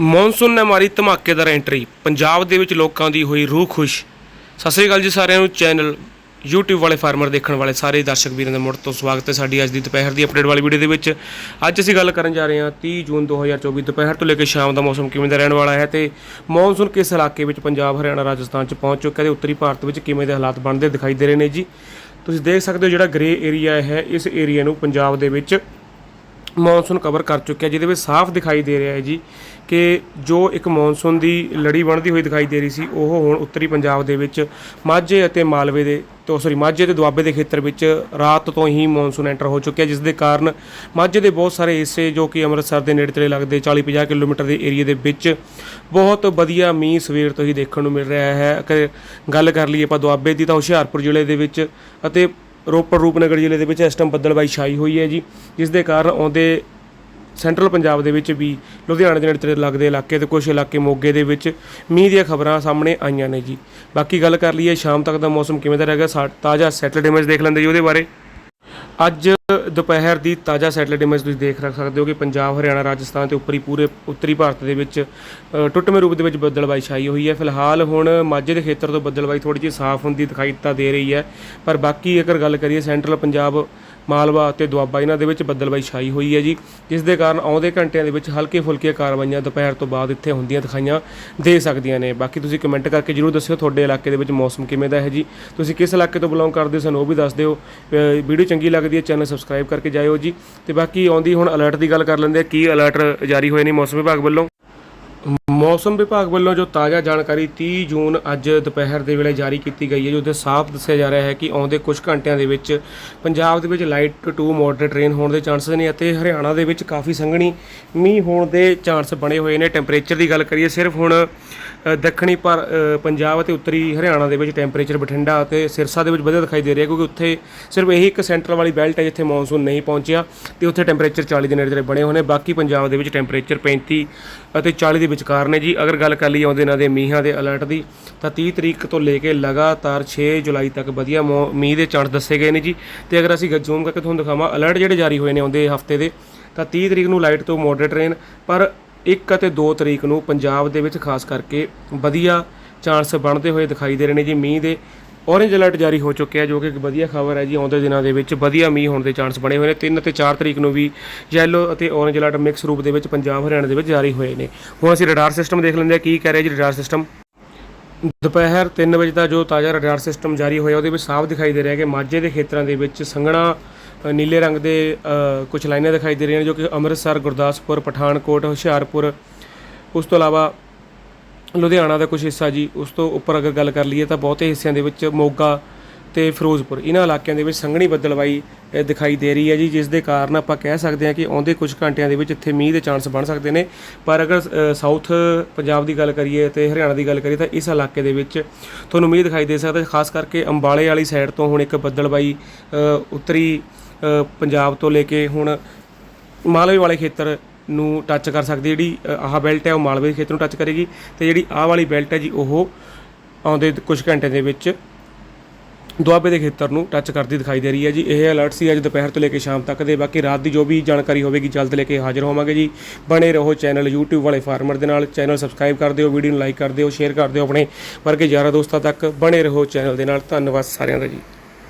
Monsoon ਨੇ ਮਾਰੀ ਧਮਾਕੇਦਾਰ entry. Punjab ਦੇ ਵਿੱਚ ਲੋਕਾਂ ਦੀ ਹੋਈ ਰੂਹ ਖੁਸ਼। ਸਤਿ ਸ੍ਰੀ ਅਕਾਲ ਜੀ ਸਾਰਿਆਂ ਨੂੰ, ਚੈਨਲ YouTube ਵਾਲੇ ਫਾਰਮਰ ਦੇਖਣ ਵਾਲੇ ਸਾਰੇ ਦਰਸ਼ਕ ਵੀਰਾਂ ਦਾ ਮੁੜ ਤੋਂ ਸਵਾਗਤ ਹੈ ਸਾਡੀ ਅੱਜ ਦੀ ਦੁਪਹਿਰ ਦੀ ਅਪਡੇਟ ਵਾਲੀ ਵੀਡੀਓ ਦੇ ਵਿੱਚ। ਅੱਜ ਅਸੀਂ ਗੱਲ ਕਰਨ ਜਾ ਰਹੇ ਹਾਂ 30 ਜੂਨ 2024 ਦੁਪਹਿਰ ਤੋਂ ਲੈ ਕੇ ਸ਼ਾਮ ਦਾ ਮੌਸਮ ਕਿਵੇਂ ਦਾ ਰਹਿਣ ਵਾਲਾ ਹੈ ਤੇ ਮੌਨਸੂਨ ਕਿਸ ਇਲਾਕੇ ਵਿੱਚ ਪੰਜਾਬ, ਹਰਿਆਣਾ, ਰਾਜਸਥਾਨ ਚ ਪਹੁੰਚ ਚੁੱਕਾ ਹੈ ਤੇ ਉੱਤਰੀ ਭਾਰਤ ਵਿੱਚ ਕਿਵੇਂ ਦੇ ਹਾਲਾਤ ਬਣਦੇ ਦਿਖਾਈ ਦੇ ਰਹੇ ਨੇ ਜੀ। ਤੁਸੀਂ ਦੇਖ ਸਕਦੇ ਹੋ ਜਿਹੜਾ ਗ੍ਰੇ ਏਰੀਆ ਹੈ, ਇਸ ਏਰੀਆ ਨੂੰ ਪੰਜਾਬ ਦੇ ਵਿੱਚ ਮੌਨਸੂਨ ਕਵਰ ਕਰ ਚੁੱਕਿਆ, ਜਿਹਦੇ ਵਿੱਚ ਸਾਫ਼ ਦਿਖਾਈ ਦੇ ਰਿਹਾ ਹੈ ਜੀ ਕਿ ਜੋ ਇੱਕ ਮੌਨਸੂਨ ਦੀ ਲੜੀ ਬਣਦੀ ਹੋਈ ਦਿਖਾਈ ਦੇ ਰਹੀ ਸੀ, ਉਹ ਹੁਣ ਉੱਤਰੀ ਪੰਜਾਬ ਦੇ ਵਿੱਚ ਮਾਝੇ ਅਤੇ ਮਾਲਵੇ ਦੇ ਤੋਂ ਸੌਰੀ ਮਾਝੇ ਤੇ ਦੁਆਬੇ ਦੇ ਖੇਤਰ ਵਿੱਚ ਰਾਤ ਤੋਂ ਹੀ ਮੌਨਸੂਨ ਐਂਟਰ ਹੋ ਚੁੱਕਿਆ, ਜਿਸ ਦੇ ਕਾਰਨ ਮਾਝੇ ਦੇ ਬਹੁਤ ਸਾਰੇ ਹਿੱਸੇ ਜੋ ਕਿ ਅੰਮ੍ਰਿਤਸਰ ਦੇ ਨੇੜੇ ਤੇੜੇ ਲੱਗਦੇ 40-50 ਕਿਲੋਮੀਟਰ ਦੇ ਏਰੀਆ ਦੇ ਵਿੱਚ ਬਹੁਤ ਵਧੀਆ ਮੀਂਹ ਸਵੇਰ ਤੋਂ ਹੀ ਦੇਖਣ ਨੂੰ ਮਿਲ ਰਿਹਾ ਹੈ। ਅਗਰ ਗੱਲ ਕਰ ਲਈਏ ਆਪਾਂ ਦੁਆਬੇ ਦੀ, ਤਾਂ ਹੁਸ਼ਿਆਰਪੁਰ ਜ਼ਿਲ੍ਹੇ ਦੇ ਵਿੱਚ ਅਤੇ ਰੋਪੜ ਰੂਪਨਗਰ ਜ਼ਿਲ੍ਹੇ ਦੇ ਵਿੱਚ ਇਸ ਟਾਈਮ ਬੱਦਲਬਾਈ ਛਾਈ ਹੋਈ ਹੈ ਜੀ, ਜਿਸ ਦੇ ਕਾਰਨ ਆਉਂਦੇ ਸੈਂਟਰਲ ਪੰਜਾਬ ਦੇ ਵਿੱਚ ਵੀ ਲੁਧਿਆਣੇ ਦੇ ਨੇੜੇ ਤੇੜੇ ਲੱਗਦੇ ਇਲਾਕੇ ਤੇ ਕੁਝ ਇਲਾਕੇ ਮੋਗੇ ਦੇ ਵਿੱਚ ਮੀਂਹ ਦੀਆਂ ਖਬਰਾਂ ਸਾਹਮਣੇ ਆਈਆਂ ਨੇ ਜੀ। ਬਾਕੀ ਗੱਲ ਕਰ ਲਈਏ, ਸ਼ਾਮ ਤੱਕ ਦਾ ਮੌਸਮ ਕਿਵੇਂ ਦਾ ਰਹੇਗਾ, ਸਾ- ਤਾਜ਼ਾ ਸੈਟਲਡ ਇਮੇਜ ਦੇਖ ਲੈਂਦੇ ਜੀ ਉਹਦੇ ਬਾਰੇ। ਅੱਜ ਦੁਪਹਿਰ ਦੀ ਤਾਜ਼ਾ ਸੈਟਲਡ ਇਮੇਜ ਤੁਸੀਂ ਦੇਖ ਰੱਖ ਸਕਦੇ ਹੋ ਕਿ ਪੰਜਾਬ, ਹਰਿਆਣਾ, ਰਾਜਸਥਾਨ ਤੇ ਉੱਪਰੀ ਪੂਰੇ ਉੱਤਰੀ ਭਾਰਤ ਦੇ ਵਿੱਚ ਟੁੱਟਵੇਂ ਰੂਪ ਦੇ ਵਿੱਚ ਬੱਦਲਬਾਈ ਛਾਈ ਹੋਈ ਹੈ। ਫਿਲਹਾਲ ਹੁਣ ਮਾਝੇ ਦੇ ਖੇਤਰ ਤੋਂ ਬੱਦਲਬਾਈ ਥੋੜੀ ਜਿਹੀ ਸਾਫ਼ ਹੁੰਦੀ ਦਿਖਾਈ ਤਾਂ ਦੇ ਰਹੀ ਹੈ। ਪਰ ਬਾਕੀ ਅਗਰ ਗੱਲ ਕਰੀਏ ਸੈਂਟਰਲ ਪੰਜਾਬ ਮਾਲਵਾ ਅਤੇ ਦੁਆਬਾ, ਇਹਨਾਂ ਦੇ ਵਿੱਚ ਬੱਦਲਬਾਈ ਛਾਈ ਹੋਈ ਹੈ ਜੀ। ਜਿਸ ਦੇ ਕਾਰਨ ਆਉਂਦੇ ਘੰਟਿਆਂ ਦੇ ਵਿੱਚ ਹਲਕੇ ਫੁਲਕੀਆਂ ਕਾਰਵਾਈਆਂ ਦੁਪਹਿਰ ਤੋਂ ਬਾਅਦ ਇੱਥੇ ਹੁੰਦੀਆਂ ਦਿਖਾਈਆਂ ਦੇ ਸਕਦੀਆਂ ਨੇ। ਬਾਕੀ ਤੁਸੀਂ ਕਮੈਂਟ ਕਰਕੇ ਜਰੂਰ ਦੱਸਿਓ ਤੁਹਾਡੇ ਇਲਾਕੇ ਦੇ ਵਿੱਚ ਮੌਸਮ ਕਿਵੇਂ ਦਾ ਹੈ ਜੀ। ਤੁਸੀਂ ਕਿਸ ਇਲਾਕੇ ਤੋਂ ਬਿਲੋਂਗ ਕਰਦੇ ਹੋ ਸਾਨੂੰ ਉਹ ਵੀ ਦੱਸ ਦਿਓ। ਵੀਡੀਓ ਚੰਗੀ ਲੱਗਦੀ ਹੈ, ਚੈਨਲ ਸਬਸਕ੍ਰਾਈਬ ਕਰਕੇ ਜਾਇਓ ਜੀ। ਤੇ ਬਾਕੀ ਆਉਂਦੀ ਹੁਣ ਅਲਰਟ ਦੀ ਗੱਲ ਕਰ ਲੈਂਦੇ ਆ ਕੀ ਅਲਰਟ ਜਾਰੀ ਹੋਏ ਨੇ ਮੌਸਮ ਵਿਭਾਗ ਵੱਲੋਂ? ਮੌਸਮ ਵਿਭਾਗ ਵੱਲੋਂ ਜੋ ਤਾਜ਼ਾ ਜਾਣਕਾਰੀ 30 ਜੂਨ ਅੱਜ ਦੁਪਹਿਰ ਦੇ ਵੇਲੇ ਜਾਰੀ ਕੀਤੀ ਗਈ ਹੈ ਜੋ ਉਹਦੇ ਸਾਫ਼ ਦੱਸਿਆ ਜਾ ਰਿਹਾ ਹੈ ਕਿ ਆਉਂਦੇ ਕੁਝ ਘੰਟਿਆਂ ਦੇ ਵਿੱਚ ਪੰਜਾਬ ਦੇ ਵਿੱਚ ਲਾਈਟ ਟੂ ਮੋਡਰੇਟ ਰੇਨ ਹੋਣ ਦੇ ਚਾਂਸਸ ਨੇ ਅਤੇ ਹਰਿਆਣਾ ਦੇ ਵਿੱਚ ਕਾਫੀ ਸੰਘਣੀ ਮੀਂਹ ਹੋਣ ਦੇ ਚਾਂਸ ਬਣੇ ਹੋਏ ਨੇ। ਟੈਂਪਰੇਚਰ ਦੀ ਗੱਲ ਕਰੀਏ ਸਿਰਫ ਹੁਣ ਅ, ਦੱਖਣੀ ਭਾਰ ਅ, ਪੰਜਾਬ ਅਤੇ ਉੱਤਰੀ ਹਰਿਆਣਾ ਦੇ ਵਿੱਚ ਟੈਂਪਰੇਚਰ ਬਠਿੰਡਾ ਅਤੇ ਸਿਰਸਾ ਦੇ ਵਿੱਚ ਵਧਿਆ ਦਿਖਾਈ ਦੇ ਰਿਹਾ ਕਿਉਂਕਿ ਉੱਥੇ ਸਿਰਫ ਇਹੀ ਇੱਕ ਸੈਂਟਰਲ ਵਾਲੀ ਬੈਲਟ ਹੈ ਜਿੱਥੇ ਮੌਨਸੂਨ ਨਹੀਂ ਪਹੁੰਚਿਆ ਤੇ ਉੱਥੇ ਟੈਂਪਰੇਚਰ 40 ਦੇ ਨੇੜੇ ਤੇੜੇ ਬਣੇ ਹੋਏ ਨੇ। ਬਾਕੀ ਪੰਜਾਬ ਦੇ ਵਿੱਚ ਟੈਂਪਰੇਚਰ 35 ਅਤੇ 40 ਦੇ ਵਿਚਕਾਰ ਨੇ ਜੀ ਅਗਰ ਗੱਲ ਕਰ ਲਈ ਆਉਂਦੇ ਇਹਨਾਂ ਦੇ ਮੀਂਹਾਂ ਦੇ ਅਲਰਟ ਦੀ, ਤਾਂ 30 ਤਰੀਕ ਤੋਂ ਲੈ ਕੇ ਲਗਾਤਾਰ 6 ਜੁਲਾਈ ਤੱਕ ਵਧੀਆ ਮੌ- ਮੀਂਹ ਦੇ ਚਾਂਸ ਦੱਸੇ ਗਏ ਨੇ ਜੀ। ਤੇ ਅਗਰ ਅਸੀਂ ਜ਼ੂਮ ਕਰਕੇ ਤੁਹਾਨੂੰ ਦਿਖਾਵਾਂ ਅਲਰਟ ਜਿਹੜੇ ਜਾਰੀ ਹੋਏ ਨੇ ਆਉਂਦੇ ਹਫ਼ਤੇ ਦੇ, ਤਾਂ 30 ਤਰੀਕ ਨੂੰ ਲਾਈਟ ਤੋਂ ਮੋਡਰੇਟ ਰੇਨ ਪਰ 1 ਅਤੇ 2 ਤਰੀਕ ਨੂੰ ਪੰਜਾਬ ਦੇ ਵਿੱਚ ਖਾਸ ਕਰਕੇ ਵਧੀਆ ਚਾਂਸ ਬਣਦੇ ਹੋਏ ਦਿਖਾਈ ਦੇ ਰਹੇ ਨੇ ਜੀ ਮੀਂਹ ਦੇ। ਔਰੇਂਜ ਅਲਰਟ ਜਾਰੀ ਹੋ ਚੁੱਕਿਆ ਜੋ ਕਿ ਇੱਕ ਵਧੀਆ ਖਬਰ ਹੈ ਜੀ। ਆਉਂਦੇ ਦਿਨਾਂ ਦੇ ਵਿੱਚ ਵਧੀਆ ਮੀਂਹ ਹੋਣ ਦੇ ਚਾਂਸ ਬਣੇ ਹੋਏ ਨੇ। 3 ਅਤੇ 4 ਤਰੀਕ ਨੂੰ ਵੀ ਯੈਲੋ ਅਤੇ ਔਰੇਂਜ ਅਲਰਟ ਮਿਕਸ ਰੂਪ ਦੇ ਵਿੱਚ ਪੰਜਾਬ, ਹਰਿਆਣਾ ਦੇ ਵਿੱਚ ਜਾਰੀ ਹੋਏ ਨੇ। ਹੁਣ ਅਸੀਂ ਰਡਾਰ ਸਿਸਟਮ ਦੇਖ ਲੈਂਦੇ ਹਾਂ ਕੀ ਕਹਿ ਰਿਹਾ ਜੀ ਰਡਾਰ ਸਿਸਟਮ ਦੁਪਹਿਰ 3 ਵਜੇ ਦਾ ਜੋ ਤਾਜ਼ਾ ਰਡਾਰ ਸਿਸਟਮ ਜਾਰੀ ਹੋਇਆ, ਉਹਦੇ ਵਿੱਚ ਸਾਫ਼ ਦਿਖਾਈ ਦੇ ਰਿਹਾ ਕਿ ਮਾਝੇ ਦੇ ਖੇਤਰਾਂ ਦੇ ਵਿੱਚ ਸੰਘਣਾ ਨੀਲੇ ਰੰਗ ਦੇ ਕੁਝ ਲਾਈਨਾਂ ਦਿਖਾਈ ਦੇ ਰਹੀਆਂ ਨੇ ਜੋ ਕਿ ਅੰਮ੍ਰਿਤਸਰ, ਗੁਰਦਾਸਪੁਰ, ਪਠਾਨਕੋਟ, ਹੁਸ਼ਿਆਰਪੁਰ। ਉਸ ਤੋਂ ਇਲਾਵਾ ਲੁਧਿਆਣਾ ਦਾ ਕੁਝ ਹਿੱਸਾ ਜੀ, ਉਸ ਤੋਂ ਉੱਪਰ ਅਗਰ ਗੱਲ ਕਰ ਲਈਏ ਤਾਂ ਬਹੁਤੇ ਹਿੱਸਿਆਂ ਦੇ ਵਿੱਚ ਮੋਗਾ ਤੇ ਫਿਰੋਜ਼ਪੁਰ, ਇਹਨਾਂ ਇਲਾਕਿਆਂ ਦੇ ਵਿੱਚ ਸੰਘਣੀ ਬੱਦਲਵਾਈ ਦਿਖਾਈ ਦੇ ਰਹੀ ਹੈ ਜੀ, ਜਿਸ ਦੇ ਕਾਰਨ ਆਪਾਂ ਕਹਿ ਸਕਦੇ ਹਾਂ ਕਿ ਆਉਂਦੇ ਕੁਝ ਘੰਟਿਆਂ ਦੇ ਵਿੱਚ ਇੱਥੇ ਮੀਂਹ ਦੇ ਚਾਂਸ ਬਣ ਸਕਦੇ ਨੇ। ਪਰ ਅਗਰ ਸਾਊਥ ਪੰਜਾਬ ਦੀ ਗੱਲ ਕਰੀਏ ਤੇ ਹਰਿਆਣਾ ਦੀ ਗੱਲ ਕਰੀਏ ਤਾਂ ਇਸ ਇਲਾਕੇ ਦੇ ਵਿੱਚ ਤੁਹਾਨੂੰ ਮੀਂਹ ਦਿਖਾਈ ਦੇ ਸਕਦਾ, ਖਾਸ ਕਰਕੇ ਅੰਬਾਲੇ ਵਾਲੀ ਸਾਈਡ ਤੋਂ ਹੁਣ ਇੱਕ ਬੱਦਲਵਾਈ ਉੱਤਰੀ ਪੰਜਾਬ ਤੋਂ ਲੈ ਕੇ ਹੁਣ ਮਾਲਵੇ ਵਾਲੇ ਖੇਤਰ ਨੂੰ ਟੱਚ ਕਰ ਸਕਦੀ ਜਿਹੜੀ ਆਹ ਬੈਲਟ ਹੈ, ਉਹ ਮਾਲਵੇ ਦੇ ਖੇਤਰ ਨੂੰ ਟੱਚ ਕਰੇਗੀ ਤੇ ਜਿਹੜੀ ਆਹ ਵਾਲੀ ਬੈਲਟ ਹੈ ਜੀ, ਉਹ ਆਉਂਦੇ ਕੁਝ ਘੰਟੇ ਦੇ ਵਿੱਚ ਦੁਆਬੇ ਦੇ ਖੇਤਰ ਨੂੰ ਟੱਚ ਕਰਦੀ ਦਿਖਾਈ ਦੇ ਰਹੀ ਹੈ ਜੀ। ਇਹ ਅਲਰਟ ਸੀ ਅੱਜ ਦੁਪਹਿਰ ਤੋਂ ਲੈ ਕੇ ਸ਼ਾਮ ਤੱਕ ਦੇ, ਬਾਕੀ ਰਾਤ ਦੀ ਜੋ ਵੀ ਜਾਣਕਾਰੀ ਹੋਵੇਗੀ, ਜਲਦ ਲੈ ਕੇ ਹਾਜ਼ਰ ਹੋਵਾਂਗੇ ਜੀ। ਬਣੇ ਰਹੋ ਚੈਨਲ YouTube ਵਾਲੇ ਫਾਰਮਰ ਦੇ ਨਾਲ, ਚੈਨਲ ਸਬਸਕ੍ਰਾਈਬ ਕਰ ਦਿਓ ਵੀਡੀਓ ਨੂੰ ਲਾਈਕ ਕਰ ਦਿਓ ਸ਼ੇਅਰ ਕਰ ਦਿਓ ਆਪਣੇ ਵਰਗੇ ਯਾਰਾਂ ਦੋਸਤਾਂ ਤੱਕ। ਬਣੇ ਰਹੋ ਚੈਨਲ ਦੇ ਨਾਲ। ਧੰਨਵਾਦ ਸਾਰਿਆਂ ਦਾ ਜੀ।